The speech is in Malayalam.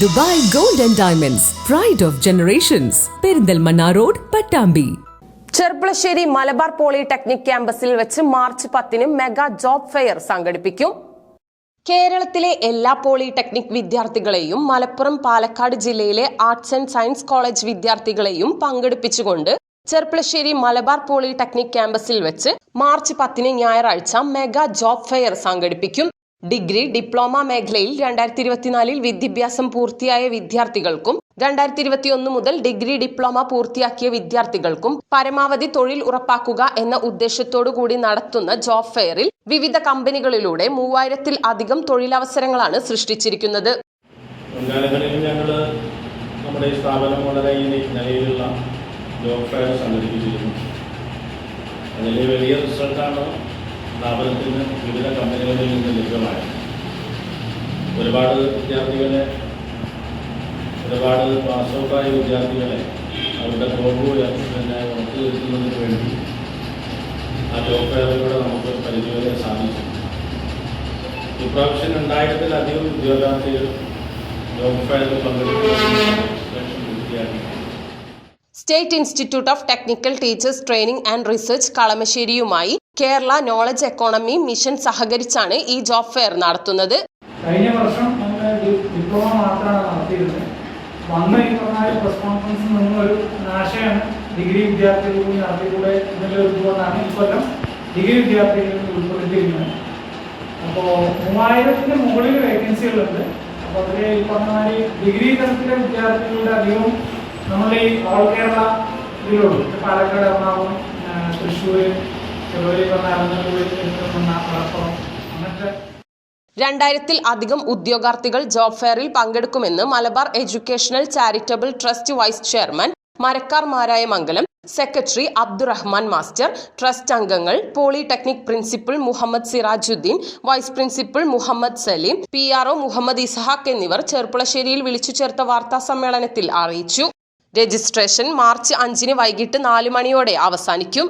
Dubai gold and diamonds pride of generations Perinthalmanna road Pattambi. Cherpulassery Malabar polytechnic ക്യാമ്പസിൽ വെച്ച് മാർച്ച് പത്തിന് മെഗാ ജോബ് ഫെയർ സംഘടിപ്പിക്കും. കേരളത്തിലെ എല്ലാ പോളിടെക്നിക് വിദ്യാർത്ഥികളെയും മലപ്പുറം പാലക്കാട് ജില്ലയിലെ ആർട്സ് ആൻഡ് സയൻസ് കോളേജ് വിദ്യാർത്ഥികളെയും പങ്കെടുപ്പിച്ചുകൊണ്ട് ചെർപ്പളശ്ശേരി മലബാർ പോളിടെക്നിക് ക്യാമ്പസിൽ വെച്ച് മാർച്ച് പത്തിന് ഞായറാഴ്ച മെഗാ ജോബ് ഫെയർ സംഘടിപ്പിക്കും. ഡിഗ്രി ഡിപ്ലോമ മേഖലയിൽ രണ്ടായിരത്തി ഇരുപത്തിനാലിൽ വിദ്യാഭ്യാസം പൂർത്തിയായ വിദ്യാർത്ഥികൾക്കും രണ്ടായിരത്തി ഇരുപത്തിയൊന്ന് മുതൽ ഡിഗ്രി ഡിപ്ലോമ പൂർത്തിയാക്കിയ വിദ്യാർത്ഥികൾക്കും പരമാവധി തൊഴിൽ ഉറപ്പാക്കുക എന്ന ഉദ്ദേശത്തോടു കൂടി നടത്തുന്ന ജോബ് ഫെയറിൽ വിവിധ കമ്പനികളിലൂടെ മൂവായിരത്തിൽ അധികം തൊഴിലവസരങ്ങളാണ് സൃഷ്ടിച്ചിരിക്കുന്നത്. മുൻകാലങ്ങളിൽ നിലയിലുള്ള ജോബ് വലിയ റിസൾട്ടാണ് സ്ഥാപനത്തിന് വിവിധ കമ്പനികളിൽ നിന്ന് ഒരുപാട് വിദ്യാർത്ഥികളെ ഒരുപാട് പാസ് ഔട്ടായ വിദ്യാർത്ഥികളെ അവരുടെ ജോബ് പിന്നെ വരുത്തുന്നതിന് വേണ്ടി ആ ജോബ് ഫെയറിലൂടെ നമുക്ക് പരിധിവരെ സാധിച്ചു ഇപ്രാവശ്യം രണ്ടായിരത്തിലധികം ഉദ്യോഗാർത്ഥികൾ ജോബ് ഫെയറിൽ പങ്കെടുക്കുന്ന state institute of technical teachers training and research കളമശ്ശേരിയുമായി Kerala knowledge economy mission സഹകരിച്ചാണ് ഈ ജോബ് ഫെയർ നടത്തുന്നത്. കഴിഞ്ഞ വർഷം ഡിപ്ലോമ മാത്രമാണ് നടത്തിയിരുന്നത്. വന്ന ഈ പറഞ്ഞ പ്രസ് കോൺഫറൻസിൽ നിന്നൊരു ആശയമാണ് ഡിഗ്രി വിദ്യാർത്ഥികൾ കൂടി നടത്തിക്കൂടെ എന്നുള്ള ഒരു ഇതുകൊണ്ടാണ് ഡിഗ്രി വിദ്യാർത്ഥികൾ ഉൾപ്പെടുത്തിയിരിക്കുന്നത്. അപ്പോൾ മൂവായിരത്തിന് മുകളിൽ വേക്കൻസികളുണ്ട് അപ്പോൾ അതിൽ ഈ പറഞ്ഞ ഡിഗ്രി തലത്തിലെ വിദ്യാർത്ഥികളുടെ അധികവും നമ്മുടെ ഈ ഓൾ കേരള ഇതിലുള്ളൂ പാലക്കാട് എറണാകുളം തൃശ്ശൂർ രണ്ടായിരത്തിൽ അധികം ഉദ്യോഗാർത്ഥികൾ ജോബ് ഫെയറിൽ പങ്കെടുക്കുമെന്ന് Malabar educational charitable trust vice chairman Marakkar Marayamangalam secretary Abdurahman master trust അംഗങ്ങൾ polytechnic principal Muhammad Sirajuddin vice principal Muhammad Saleem P R Muhammad Ishaq എന്നിവർ ചെർപ്പുളശ്ശേരിയിൽ വിളിച്ചു ചേർത്ത വാർത്താ സമ്മേളനത്തിൽ അറിയിച്ചു. രജിസ്ട്രേഷൻ മാർച്ച് അഞ്ചിന് വൈകിട്ട് നാല് മണിയോടെ അവസാനിക്കും.